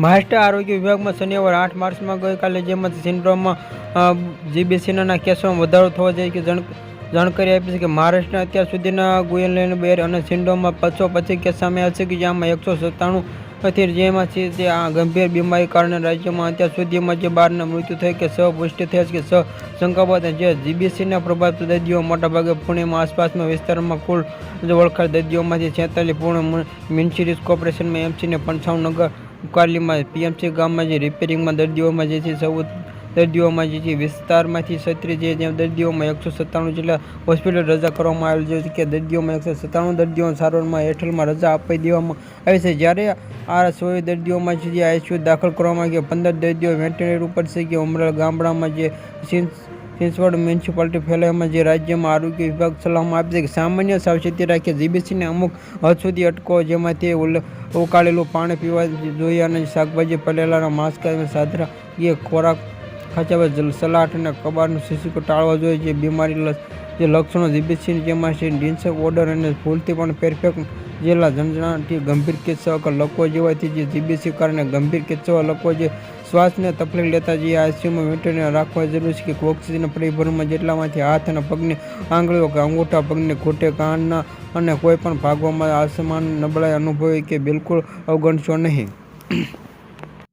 મહારાષ્ટ્ર આરોગ્ય વિભાગમાં શનિવાર આઠ માર્ચમાં ગઈકાલે જેમાં સિન્ડ્રોમમાં જીબીસીના કેસોમાં વધારો થવા જાય કે જાણ જાણકારી આપી છે કે મહારાષ્ટ્રના અત્યાર સુધીના ગુયેલેન બેર અને સિન્ડ્રોમમાં પચસો પચીસ કેસ સામે આવશે છે કે જેમાં એકસો સત્તાણું થી જેમાં છે તે આ ગંભીર બીમારી કારણે રાજ્યમાં અત્યાર સુધીમાં જે બારના મૃત્યુ થઈ કે સ પુષ્ટિ થઈ છે કે સ શંકાબાદ જે જીબીસીના પ્રભાવિત દર્દીઓ મોટાભાગે પુણેમાં આસપાસના વિસ્તારમાં કુલ ઓળખાણ દર્દીઓમાંથી છેતાલીસ પૂર્ણ મ્યુનિસિપલ કોર્પોરેશનમાં એમસીને પંચાવન નગર કાલીમાં પીએમસી ગામમાં જે રિપેરિંગમાં દર્દીઓમાં જે છે ચૌદ દર્દીઓમાં જે છે, વિસ્તારમાંથી સત્રી જે જેમ દર્દીઓમાં એકસો સત્તાણું જેટલા હોસ્પિટલ રજા કરવામાં આવેલ છે કે દર્દીઓમાં એકસો સત્તાણું દર્દીઓ સારવારમાં હેઠળમાં રજા આપી દેવામાં આવી છે. જ્યારે આ સો દર્દીઓમાં છે જે આઈસીયુ દાખલ કરવામાં આવી ગયા પંદર દર્દીઓ વેન્ટિલેટર ઉપર છે, કે ઉમરા ગામડામાં જે સિન્સ સિંસવડ મ્યુનિસિપાલિટી ફેલાવવામાં જે રાજ્યમાં આરોગ્ય વિભાગ સલાહમાં આપી છે કે સામાન્ય સાવચેતી રાખી. જીબીસીને અમુક હદ સુધી અટકો જેમાં તે ઉકાળેલું પાણી પીવા જોઈએ અને શાકભાજી પલેલાના માસ્ક અને સાદરા એ ખોરાક ખાંચાવા સલાટ અને કબાટનું શિશુકો ટાળવા જોઈએ. જે બીમારી જે લક્ષણો જીબીસી જેમાં છે ડિન્સક ઓર્ડર અને ભૂલથી પણ પરફેક્ટ જેલા જણજણાથી ગંભીર કિસ્સાઓ લકવો જેવાથી જે જીબીસી કારણે ગંભીર કિસ્સાઓ લકવો જે શ્વાસને તકલીફ લેતા જે આઈસીયુમાં વેન્ટિલેટર રાખવા જરૂરી છે કે ઓક્સિજન પરિભ્રમણ જેટલામાંથી હાથ અને પગની આંગળીઓ કે અંગૂઠા પગને ઘૂંટે, કાનના અને કોઈપણ ભાગોમાં આસમાન નબળાઈ અનુભવી કે બિલકુલ અવગણશો નહીં.